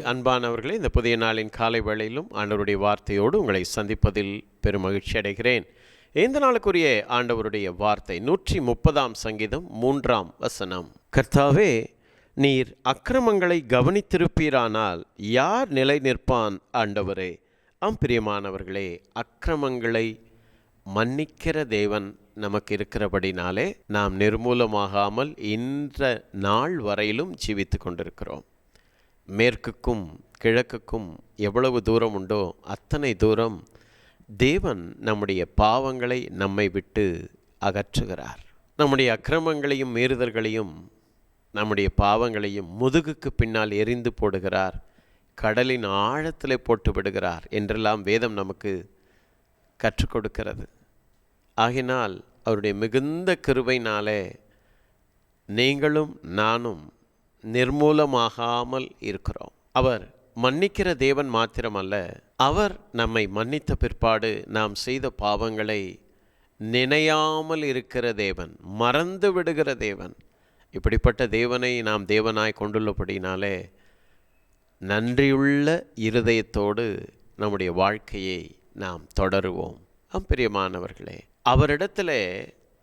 அன்பானவர்களே இந்த புதிய நாளின் காலை வேளையிலும் ஆண்டவருடைய வார்த்தையோடு உங்களை சந்திப்பதில் பெருமகிழ்ச்சி அடைகிறேன். இந்த நாளுக்குரிய ஆண்டவருடைய வார்த்தை நூற்றி முப்பதாம் சங்கீதம் மூன்றாம் வசனம். கர்த்தாவே நீர் அக்கிரமங்களை கவனித்திருப்பீரானால் யார் நிலை நிற்பான் ஆண்டவரே? ஆம் பிரியமானவர்களே அக்கிரமங்களை மன்னிக்கிற தேவன் நமக்கு இருக்கிறபடினாலே நாம் நிர்மூலமாகாமல் இன்ற நாள் வரையிலும் ஜீவித்து கொண்டிருக்கிறோம். மேற்குக்கும் கிழக்குக்கும் எவ்வளவு தூரம் உண்டோ அத்தனை தூரம் தேவன் நம்முடைய பாவங்களை நம்மை விட்டு அகற்றுகிறார். நம்முடைய அக்கிரமங்களையும் மீறுதல்களையும் நம்முடைய பாவங்களையும் முதுகுக்கு பின்னால் எரிந்து போடுகிறார் கடலின் ஆழத்தில் போட்டு விடுகிறார் என்றெல்லாம் வேதம் நமக்கு கற்றுக் கொடுக்கிறது. ஆகினால் அவருடைய மிகுந்த கிருபைனாலே நீங்களும் நானும் நிர்மூலமாகாமல் இருக்கிறோம். அவர் மன்னிக்கிற தேவன் மாத்திரமல்ல அவர் நம்மை மன்னித்த பிற்பாடு நாம் செய்த பாவங்களை நினையாமல் இருக்கிற தேவன் மறந்து விடுகிற தேவன். இப்படிப்பட்ட தேவனை நாம் தேவனாய் கொண்டுள்ளபடினாலே நன்றியுள்ள இருதயத்தோடு நம்முடைய வாழ்க்கையை நாம் தொடருவோம். ஆம் பிரியமானவர்களே அவரிடத்துல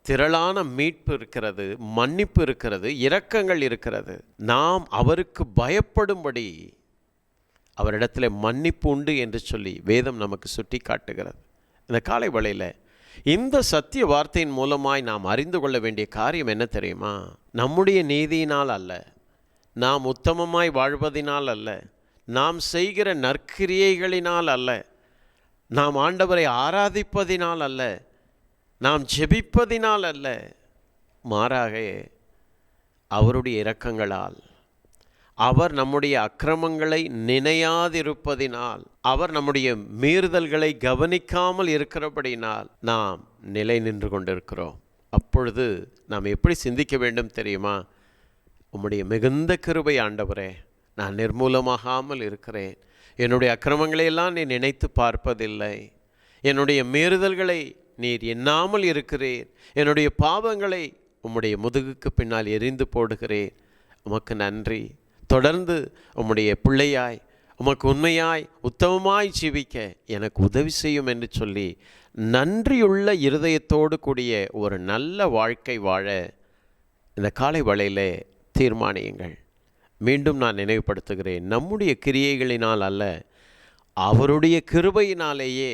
திரளான மீட்பு இருக்கிறது மன்னிப்பு இருக்கிறது இரக்கங்கள் இருக்கிறது. நாம் அவருக்கு பயப்படும்படி அவரிடத்தில் மன்னிப்பு உண்டு என்று சொல்லி வேதம் நமக்கு சுட்டி காட்டுகிறது இந்த காலை வழியில் இந்த சத்திய வார்த்தையின் மூலமாய் நாம் அறிந்து கொள்ள வேண்டிய காரியம் என்ன தெரியுமா? நம்முடைய நீதியினால் அல்ல நாம் உத்தமமாய் வாழ்வதினால் அல்ல நாம் செய்கிற நற்கிரியைகளினால் அல்ல நாம் ஆண்டவரை ஆராதிப்பதினால் அல்ல நாம் ஜெபிப்பதினால் அல்ல மாறாக அவருடைய இரக்கங்களால். அவர் நம்முடைய அக்கிரமங்களை நினையாதிருப்பதினால் அவர் நம்முடைய மீறுதல்களை கவனிக்காமல் இருக்கிறபடினால் நாம் நிலை நின்று கொண்டிருக்கிறோம். அப்பொழுது நாம் எப்படி சிந்திக்க வேண்டும் தெரியுமா? உம்முடைய மிகுந்த கிருபை ஆண்டவரே நான் நிர்மூலமாகாமல் இருக்கிறேன். என்னுடைய அக்கிரமங்களையெல்லாம் நீ நினைத்து பார்ப்பதில்லை. என்னுடைய மீறுதல்களை நீர் எண்ணாமல் இருக்கிறேன். என்னுடைய பாவங்களை உம்முடைய முதுகுக்கு பின்னால் எரிந்து போடுகிறேன். உமக்கு நன்றி. தொடர்ந்து உம்முடைய பிள்ளையாய் உமக்கு உண்மையாய் உத்தமமாய் ஜீவிக்க எனக்கு உதவி செய்யும் என்று சொல்லி நன்றியுள்ள இருதயத்தோடு கூடிய ஒரு நல்ல வாழ்க்கை வாழ இந்த காலை வேளையிலே தீர்மானியுங்கள். மீண்டும் நான் நினைவுபடுத்துகிறேன். நம்முடைய கிரியைகளினால் அல்ல அவருடைய கிருபையினாலேயே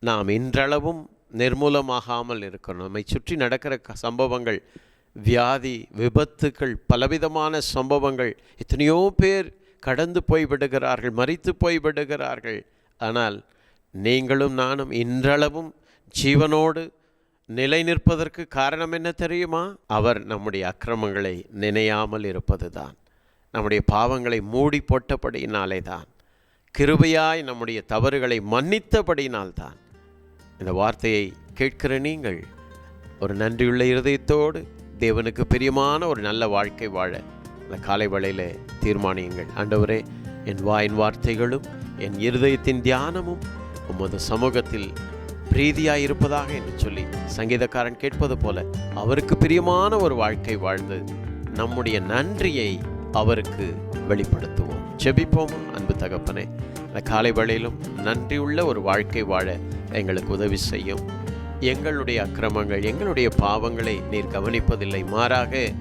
நாம் இன்றளவும் நிர்மூலமாகாமல் இருக்கணும் நம்மை சுற்றி நடக்கிற க- சம்பவங்கள் வியாதி விபத்துக்கள் பலவிதமான சம்பவங்கள் எத்தனையோ பேர் கடந்து போய் விடுகிறார்கள் போய்விடுகிறார்கள் போய் விடுகிறார்கள். ஆனால் நீங்களும் நானும் இன்றளவும் ஜீவனோடு நிலை நிற்பதற்கு காரணம் என்ன தெரியுமா? அவர் நம்முடைய அக்கிரமங்களை நினையாமல் இருப்பதுதான். நம்முடைய பாவங்களை மூடி போட்டபடியினாலே தான் கிருபையாய் நம்முடைய தவறுகளை மன்னித்தபடியினால்தான். இந்த வார்த்தையை கேட்கிற நீங்கள் ஒரு நன்றியுள்ள இருதயத்தோடு தேவனுக்கு பிரியமான ஒரு நல்ல வாழ்க்கை வாழ இந்த காலை வேளையில் தீர்மானியுங்கள். ஆண்டவரே என் வாயின் வார்த்தைகளும் என் இருதயத்தின் தியானமும் உமது சமூகத்தில் பிரீதியாக இருப்பதாக என்று சொல்லி சங்கீதக்காரன் கேட்பது போல அவருக்கு பிரியமான ஒரு வாழ்க்கை வாழ்ந்து நம்முடைய நன்றியை அவருக்கு வெளிப்படுத்துவோம். செபிப்போம் அன்பு தகப்பனே. இந்த காலை வேளையிலும் நன்றியுள்ள ஒரு வாழ்க்கை வாழ எங்களுக்கு உதவி செய்யும். எங்களுடைய அக்கிரமங்கள் எங்களுடைய பாவங்களை நீர் கவனிப்பதில்லை. மாறாக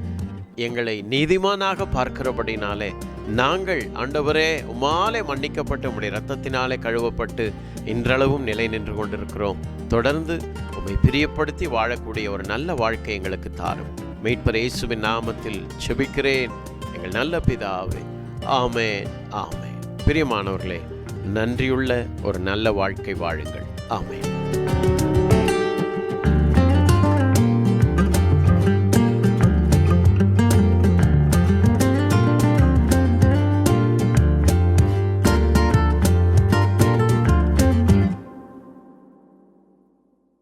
எங்களை நீதிமானாக பார்க்கிறபடினாலே நாங்கள் ஆண்டவரே உமாலே மன்னிக்கப்பட்டு உம்முடைய ரத்தத்தினாலே கழுவப்பட்டு இன்றளவும் நிலை நின்று கொண்டிருக்கிறோம். தொடர்ந்து உம்மை பிரியப்படுத்தி வாழக்கூடிய ஒரு நல்ல வாழ்க்கை எங்களுக்கு தாரும். மீட்பர் இயேசுவின் நாமத்தில் செபிக்கிறேன். எங்கள் நல்ல பிதாவே ஆமே ஆமே பிரியமானவர்களே நன்றியுள்ள ஒரு நல்ல வாழ்க்கை வாழுங்கள். 暗维